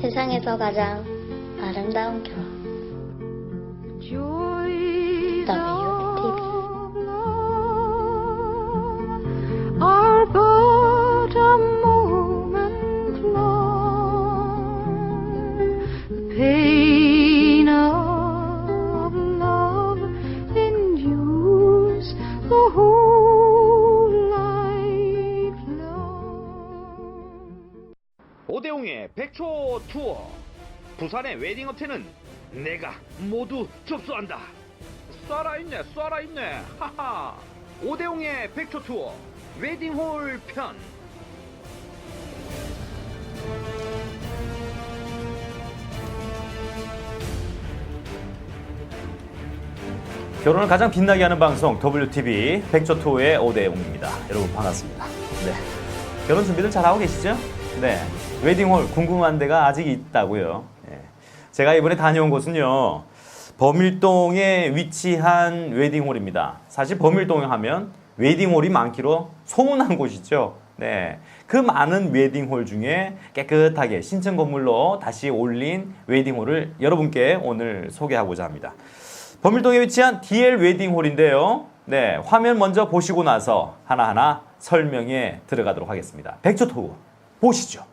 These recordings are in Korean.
세상에서 가장 아름다운 결혼. 부산의 웨딩 업체는 내가 모두 접수한다 쏴라있네 쏴라있네 하하 오대용의 백초 투어 웨딩홀 편 결혼을 가장 빛나게 하는 방송 WTV 백조토의 오대용입니다. 여러분 반갑습니다. 네. 결혼 준비들 잘하고 계시죠? 네. 웨딩홀 궁금한 데가 아직 있다고요. 예. 제가 이번에 다녀온 곳은요. 범일동에 위치한 웨딩홀입니다. 사실 범일동 하면 웨딩홀이 많기로 소문난 곳이죠. 네. 그 많은 웨딩홀 중에 깨끗하게 신청 건물로 다시 올린 웨딩홀을 여러분께 오늘 소개하고자 합니다. 범일동에 위치한 DL 웨딩홀인데요. 네, 화면 먼저 보시고 나서 하나하나 설명에 들어가도록 하겠습니다. 백조 투어 보시죠.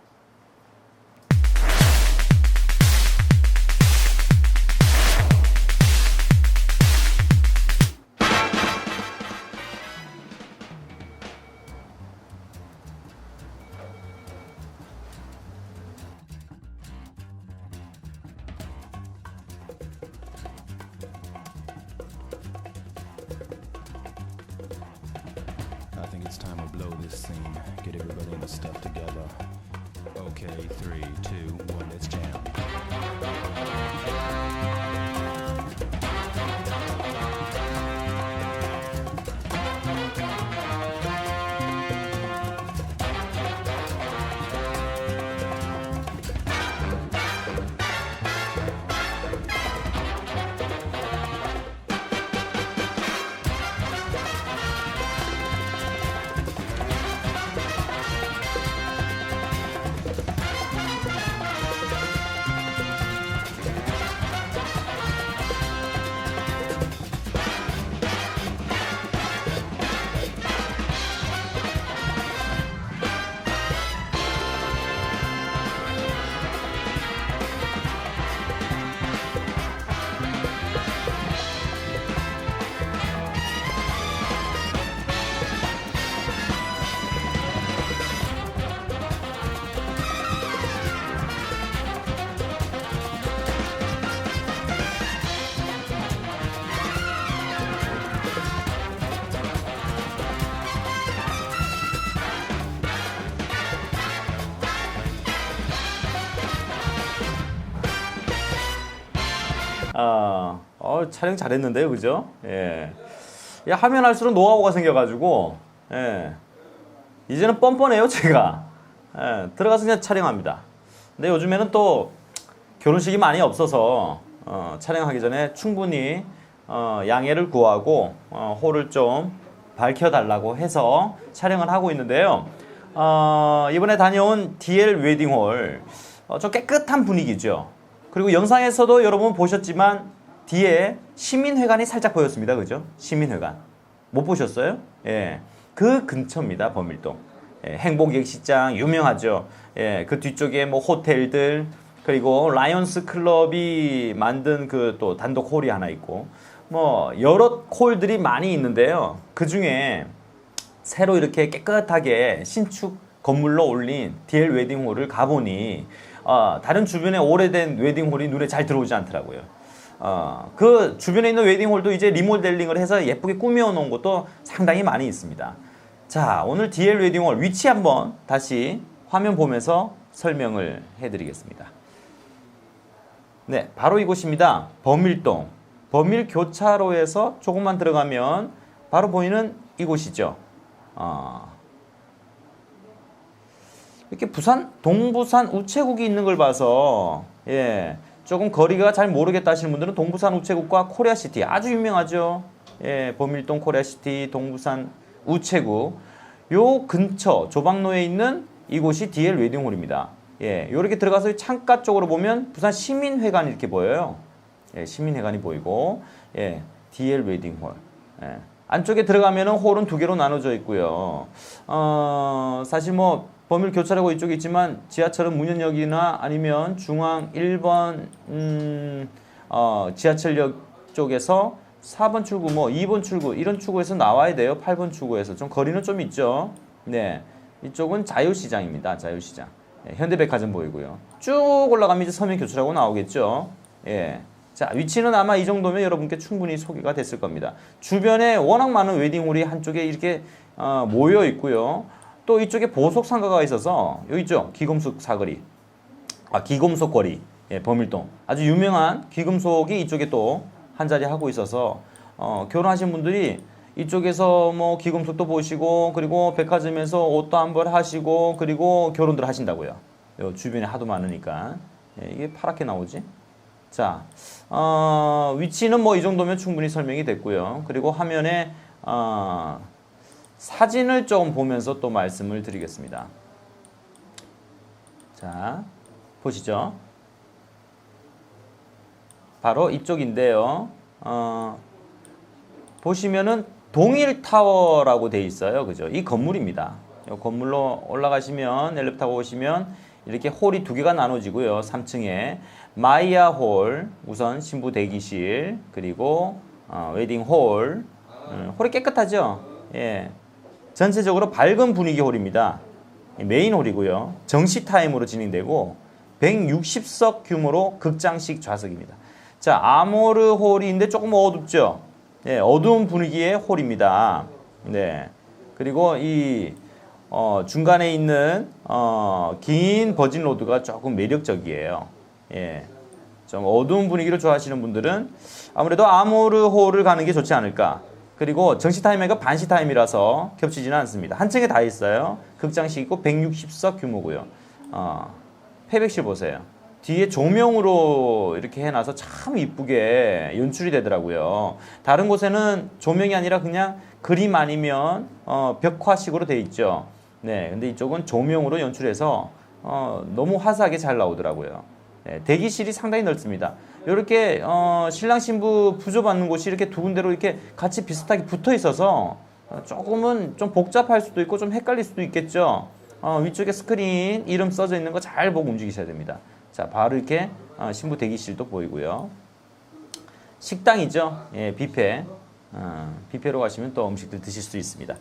Blow this scene. Get everybody in the stuff together. Okay, three, two, one, let's jam. 어, 촬영 잘했는데요, 그죠? 예. 야, 하면 할수록 노하우가 생겨가지고, 예. 이제는 뻔뻔해요, 제가. 예, 들어가서 그냥 촬영합니다. 근데 요즘에는 또 결혼식이 많이 없어서, 어, 촬영하기 전에 충분히, 어, 양해를 구하고, 어, 홀을 좀 밝혀달라고 해서 촬영을 하고 있는데요. 어, 이번에 다녀온 DL 웨딩홀, 어, 좀 깨끗한 분위기죠. 그리고 영상에서도 여러분 보셨지만 뒤에 시민회관이 살짝 보였습니다. 그죠? 시민회관. 못 보셨어요? 예. 그 근처입니다. 범일동. 예, 행복예식장 유명하죠. 예, 그 뒤쪽에 뭐 호텔들 그리고 라이온스 클럽이 만든 그 또 단독 홀이 하나 있고 뭐 여러 홀들이 많이 있는데요. 그 중에 새로 이렇게 깨끗하게 신축 건물로 올린 DL 웨딩홀을 가보니 어, 다른 주변에 오래된 웨딩홀이 눈에 잘 들어오지 않더라고요. 어, 그 주변에 있는 웨딩홀도 이제 리모델링을 해서 예쁘게 꾸며 놓은 곳도 상당히 많이 있습니다. 자, 오늘 DL 웨딩홀 위치 한번 다시 화면 보면서 설명을 해드리겠습니다. 네, 바로 이곳입니다. 범일동. 범일 교차로에서 조금만 들어가면 바로 보이는 이곳이죠. 어, 이렇게 부산 동부산 우체국이 있는 걸 봐서 예 조금 거리가 잘 모르겠다 하시는 분들은 동부산 우체국과 코리아시티 아주 유명하죠. 예 범일동 코리아시티 동부산 우체국 요 근처 조방로에 있는 이곳이 DL 웨딩홀입니다. 예 요렇게 들어가서 창가 쪽으로 보면 부산 시민회관이 이렇게 보여요. 예 시민회관이 보이고 예 DL 웨딩홀 예. 안쪽에 들어가면은 홀은 두 개로 나눠져 있고요. 어, 사실 뭐 범일 교차로고 이쪽에 있지만 지하철은 문현역이나 아니면 중앙 1번 음, 어, 지하철역 쪽에서 4번 출구 뭐 2번 출구 이런 출구에서 나와야 돼요. 8번 출구에서 좀 거리는 좀 있죠. 네. 이쪽은 자유시장입니다. 자유시장. 예, 현대백화점 보이고요. 쭉 올라가면 이제 서면 교차로고 나오겠죠. 예. 자, 위치는 아마 이 정도면 여러분께 충분히 소개가 됐을 겁니다. 주변에 워낙 많은 웨딩홀이 한쪽에 이렇게 어, 모여 있고요. 또 이쪽에 보석 상가가 있어서 여기 있죠. 기금속 사거리. 아, 기금속 거리. 예, 범일동. 아주 유명한 귀금속이 이쪽에 또 한 자리 하고 있어서 어, 결혼하신 분들이 이쪽에서 뭐 기금속도 보시고 그리고 백화점에서 옷도 한 벌 하시고 그리고 결혼들 하신다고요. 요 주변에 하도 많으니까. 예, 이게 파랗게 나오지? 자, 어, 위치는 뭐 이 정도면 충분히 설명이 됐고요. 그리고 화면에 어, 사진을 좀 보면서 또 말씀을 드리겠습니다. 자, 보시죠. 바로 이쪽인데요. 어, 보시면은 동일 타워라고 돼 있어요. 그죠? 이 건물입니다. 이 건물로 올라가시면 엘리베이터 오시면 이렇게 홀이 두 개가 나눠지고요. 3층에 마이아 홀, 우선 신부 대기실, 그리고 어, 웨딩 홀. 음, 홀이 깨끗하죠? 예. 전체적으로 밝은 분위기 홀입니다. 메인 홀이고요. 정시 타임으로 진행되고 160석 규모로 극장식 좌석입니다. 자, 아모르 홀인데 조금 어둡죠? 예, 어두운 분위기의 홀입니다. 네. 그리고 이 어, 중간에 있는 어, 긴 버진 로드가 조금 매력적이에요. 예. 좀 어두운 분위기를 좋아하시는 분들은 아무래도 아모르 홀을 가는 게 좋지 않을까. 그리고 정시 타임이가 반시 타임이라서 겹치지는 않습니다. 한 층에 다 있어요. 극장식 있고 160석 규모고요. 어, 패백실 보세요. 뒤에 조명으로 이렇게 해놔서 참 이쁘게 연출이 되더라고요. 다른 곳에는 조명이 아니라 그냥 그림 아니면 어, 벽화식으로 돼 있죠. 네, 근데 이쪽은 조명으로 연출해서 어, 너무 화사하게 잘 나오더라고요. 네, 대기실이 상당히 넓습니다. 이렇게 어, 신랑 신부 부조받는 곳이 이렇게 두 군데로 이렇게 같이 비슷하게 붙어 있어서 어, 조금은 좀 복잡할 수도 있고 좀 헷갈릴 수도 있겠죠. 어, 위쪽에 스크린 이름 써져 있는 거 잘 보고 움직이셔야 됩니다. 자, 바로 이렇게 어, 신부 대기실도 보이고요. 식당이죠. 예, 뷔페. 어, 뷔페로 가시면 또 음식들 드실 수 있습니다.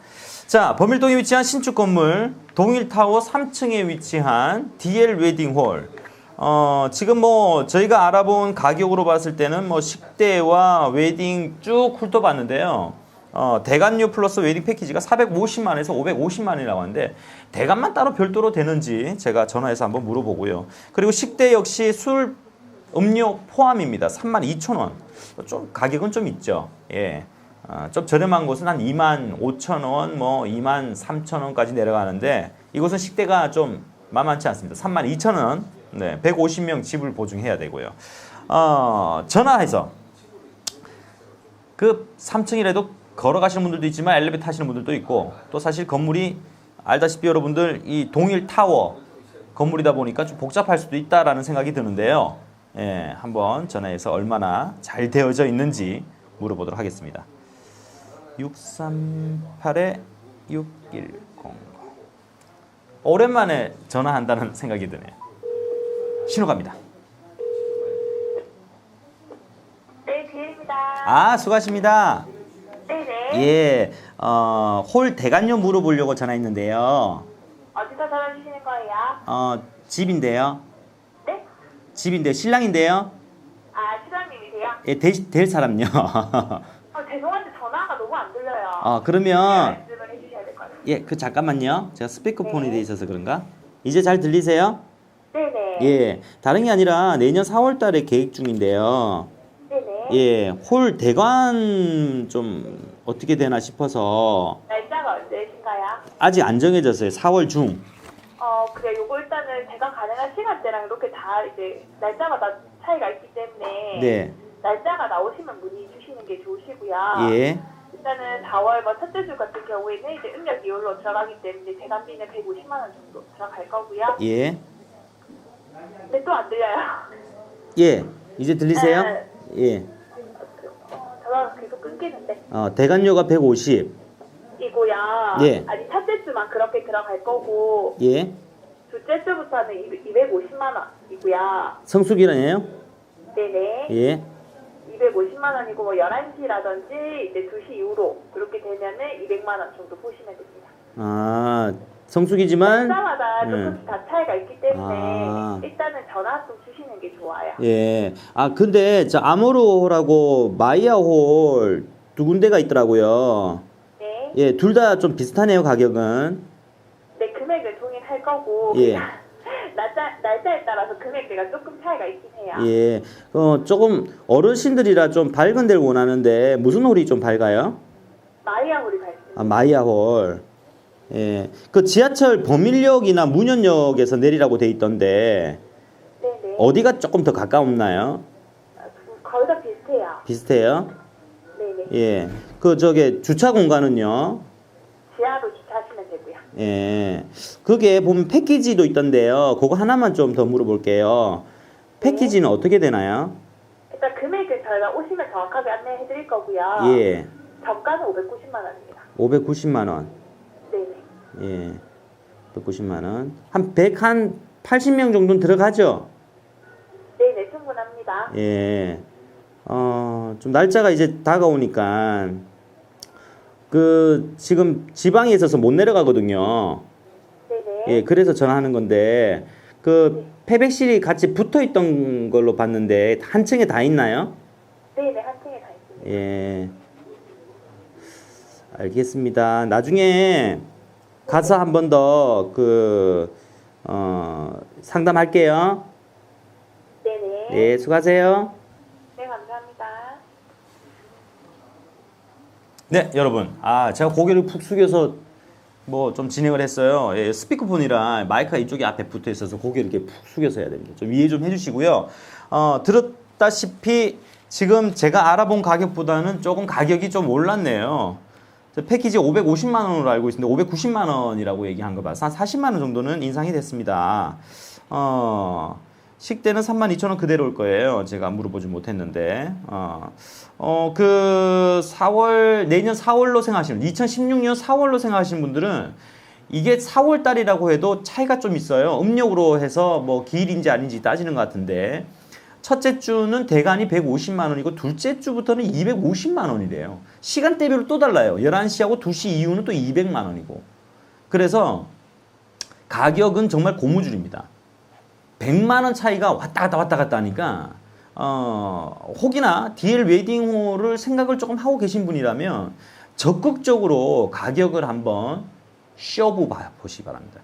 자, 범일동에 위치한 신축 건물 동일타워 3층에 위치한 DL 웨딩홀. 어, 지금 뭐 저희가 알아본 가격으로 봤을 때는 뭐 식대와 웨딩 쭉 훑어봤는데요. 어, 대관료 플러스 웨딩 패키지가 450만에서 550만이라고 하는데 대관만 따로 별도로 되는지 제가 전화해서 한번 물어보고요. 그리고 식대 역시 술 음료 포함입니다. 32,000원. 좀 가격은 좀 있죠. 예. 어, 좀 저렴한 곳은 한 2만 5천 원, 뭐 2만 3천 원까지 내려가는데 이곳은 식대가 좀 만만치 않습니다. 3만 2천 원, 네, 150명 집을 보증해야 되고요. 어, 전화해서 그 3층이라도 걸어가시는 분들도 있지만 엘리베이터 타시는 분들도 있고 또 사실 건물이 알다시피 여러분들 이 동일 타워 건물이다 보니까 좀 복잡할 수도 있다라는 생각이 드는데요. 예, 한번 전화해서 얼마나 잘 되어져 있는지 물어보도록 하겠습니다. 638에 6100 오랜만에 전화한다는 생각이 드네요. 신호 갑니다. 네, 기회입니다. 아, 수고하십니다. 네네. 예, 어, 홀 대관료 물어보려고 전화했는데요. 어디서 전화 주시는 거예요? 어, 집인데요. 네? 집인데 신랑인데요. 아, 시장님이세요? 예, 될, 될 사람요. 어, 죄송한데 전화가 너무 안 들려요. 어, 그러면 말씀을 해주셔야 될 것 같아요. 예, 그 잠깐만요. 제가 스피커폰이 네. 돼 있어서 그런가? 이제 잘 들리세요? 네네. 예, 다른 게 아니라 내년 4월 달에 계획 중인데요. 네네. 예, 홀 대관 좀 어떻게 되나 싶어서 날짜가 언제신가요? 아직 안 정해졌어요. 4월 중. 어, 그래, 요거 일단은 제가 가능한 시간대랑 이렇게 다 이제 날짜마다 차이가 있기 때문에 네. 날짜가 나오시면 문의 주시는 게 좋으시고요. 예. 일단은 4월 뭐 첫째 주 같은 경우에는 이제 음력 2월로 들어가기 때문에 대관비는 150만 원 정도 들어갈 거고요. 예. 근데 또안 들려요. 예. 이제 들리세요? 네. 예. 어, 전화가 계속 끊기는데. 어, 대관료가 150. 이고요. 예. 아니 첫째 주만 그렇게 들어갈 거고 예. 둘째 주부터는 250만 원이고요. 성수기라네요. 네네. 예. 250만 원이고 뭐 11시라든지 이제 2시 이후로 그렇게 되면은 200만 원 정도 보시면 됩니다. 아, 성수기지만 날짜마다 음. 조금씩 다 차이가 있기 때문에 아. 일단은 전화 좀 주시는 게 좋아요. 예. 아, 근데 저 아모르홀하고 마이아홀 두 군데가 있더라고요. 네. 예, 둘 다 좀 비슷하네요, 가격은. 네, 금액은 동일할 거고 예. 날짜, 날짜에 따라서 금액대가 조금 차이가 있긴 해요. 예. 어, 조금 어르신들이라 좀 밝은 데를 원하는데 무슨 홀이 좀 밝아요? 마이아홀이 발생. 아, 마이아홀. 예. 그 지하철 범일역이나 문현역에서 내리라고 돼 있던데 네네. 어디가 조금 더 가까웠나요? 아, 그- 거의 다 비슷해요. 비슷해요? 네네. 예. 그 저게 주차 공간은요? 지하로 주차하시면 되고요. 예. 그게 보면 패키지도 있던데요. 그거 하나만 좀 더 물어볼게요. 패키지는 어떻게 되나요? 일단 금액은 저희가 오시면 정확하게 안내해 드릴 거고요. 예. 정가는 590만 원입니다. 590만 원. 네네. 예. 190만 원. 한 100, 한 80명 정도는 들어가죠? 네 네, 충분합니다. 예. 어, 좀 날짜가 이제 다가오니까 그 지금 지방에 있어서 못 내려가거든요. 네네. 예, 그래서 전화하는 건데 그 패백실이 같이 붙어 있던 걸로 봤는데 한 층에 다 있나요? 네네, 한 층에 다 있습니다. 예. 알겠습니다. 나중에 가서 한 번 더그 어, 상담할게요. 네네. 예, 수고하세요. 네, 감사합니다. 네, 여러분. 아, 제가 고개를 푹 숙여서 뭐 좀 진행을 했어요. 예, 스피커폰이라 마이크가 이쪽에 앞에 붙어 있어서 고개를 이렇게 푹 숙여서 해야 됩니다. 좀 이해 좀 해주시고요. 어, 들었다시피 지금 제가 알아본 가격보다는 조금 가격이 좀 올랐네요. 저 패키지 550만 원으로 알고 있는데 590만 원이라고 얘기한 거 봐서 한 40만 원 정도는 인상이 됐습니다. 어, 식대는 32,000원 그대로 올 거예요. 제가 물어보지 못했는데. 어, 어, 그 4월, 내년 4월로 생각하시는, 2016년 4월로 생각하시는 분들은 이게 4월 달이라고 해도 차이가 좀 있어요. 음력으로 해서 뭐 기일인지 아닌지 따지는 것 같은데. 첫째 주는 대간이 150만 원이고 둘째 주부터는 250만 원이래요. 시간대별로 또 달라요. 11시하고 2시 이후는 또 200만 원이고. 그래서 가격은 정말 고무줄입니다. 100만 원 차이가 왔다 갔다 왔다 갔다 하니까 어, 혹이나 DL 웨딩홀을 생각을 조금 하고 계신 분이라면 적극적으로 가격을 한번 쇼부 봐 보시기 바랍니다.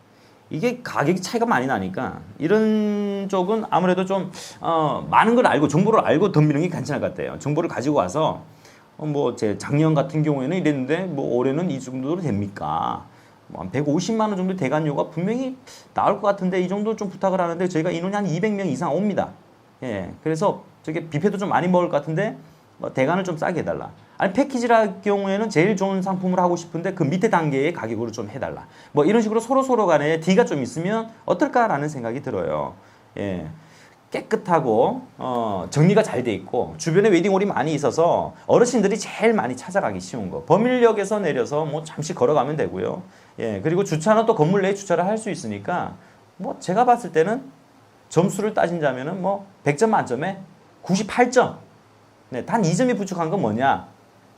이게 가격이 차이가 많이 나니까 이런 쪽은 아무래도 좀 어, 많은 걸 알고 정보를 알고 덤비는 게 괜찮을 것 같아요. 정보를 가지고 와서 어, 뭐제 작년 같은 경우에는 이랬는데 뭐 올해는 이 정도로 됩니까? 뭐 한 150만 원 정도 대관료가 분명히 나올 것 같은데 이 정도 좀 부탁을 하는데 저희가 인원이 한 200명 이상 옵니다. 예, 그래서 저게 뷔페도 좀 많이 먹을 것 같은데 뭐 대관을 좀 싸게 해달라. 아니 패키지라 경우에는 제일 좋은 상품을 하고 싶은데 그 밑에 단계의 가격으로 좀 해달라. 뭐 이런 식으로 서로 서로 간에 D가 좀 있으면 어떨까라는 생각이 들어요. 예. 깨끗하고 어, 정리가 잘 돼 있고 주변에 웨딩홀이 많이 있어서 어르신들이 제일 많이 찾아가기 쉬운 거 범일역에서 내려서 뭐 잠시 걸어가면 되고요 예 그리고 주차는 또 건물 내에 주차를 할 수 있으니까 뭐 제가 봤을 때는 점수를 따진다면은 뭐 100점 만점에 98점 네, 단 2점이 부족한 건 뭐냐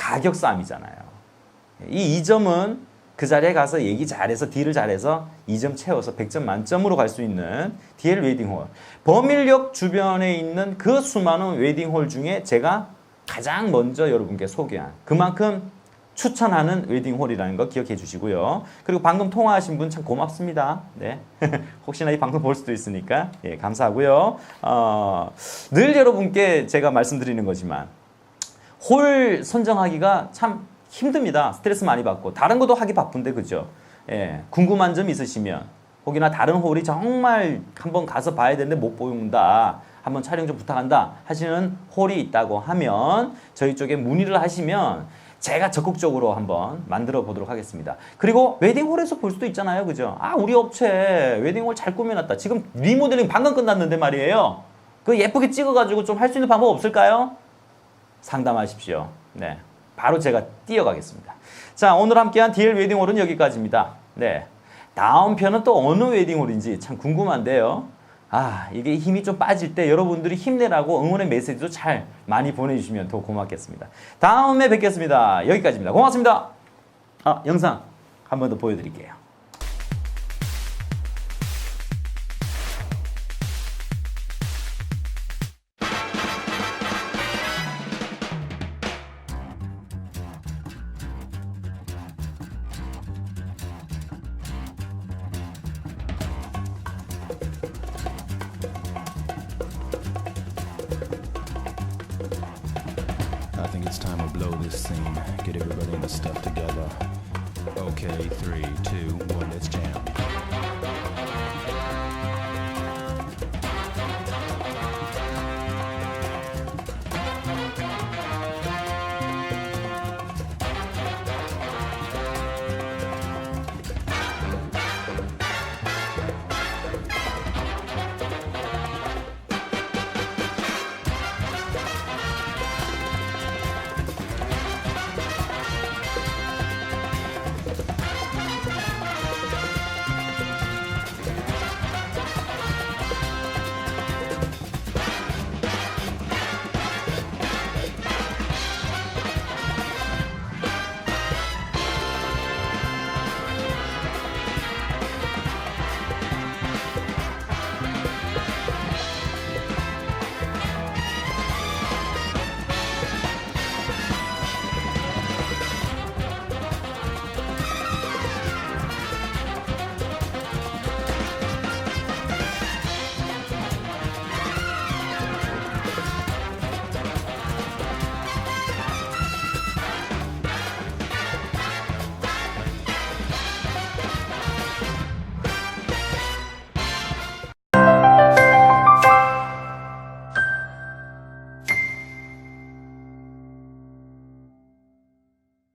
가격 싸움이잖아요 이 2점은 그 자리에 가서 얘기 잘해서 딜을 잘해서 2점 채워서 100점 만점으로 갈 수 있는 DL 웨딩홀. 범일역 주변에 있는 그 수많은 웨딩홀 중에 제가 가장 먼저 여러분께 소개한 그만큼 추천하는 웨딩홀이라는 거 기억해 주시고요. 그리고 방금 통화하신 분 참 고맙습니다. 네. 혹시나 이 방송 볼 수도 있으니까 예, 감사하고요. 어, 늘 여러분께 제가 말씀드리는 거지만 홀 선정하기가 참 힘듭니다. 스트레스 많이 받고 다른 것도 하기 바쁜데 그죠? 예, 궁금한 점 있으시면 혹이나 다른 홀이 정말 한번 가서 봐야 되는데 못 보인다. 한번 촬영 좀 부탁한다 하시는 홀이 있다고 하면 저희 쪽에 문의를 하시면 제가 적극적으로 한번 만들어 보도록 하겠습니다. 그리고 웨딩홀에서 볼 수도 있잖아요. 그죠? 아, 우리 업체 웨딩홀 잘 꾸며놨다. 지금 리모델링 방금 끝났는데 말이에요. 그 예쁘게 찍어가지고 좀 할 수 있는 방법 없을까요? 상담하십시오. 네. 바로 제가 뛰어가겠습니다. 자, 오늘 함께한 DL 웨딩홀은 여기까지입니다. 네. 다음 편은 또 어느 웨딩홀인지 참 궁금한데요. 아, 이게 힘이 좀 빠질 때 여러분들이 힘내라고 응원의 메시지도 잘 많이 보내주시면 더 고맙겠습니다. 다음에 뵙겠습니다. 여기까지입니다. 고맙습니다. 아, 영상 한 번 더 보여드릴게요. blow this scene. Get everybody in the stuff together. Okay, three, two, one, let's jam.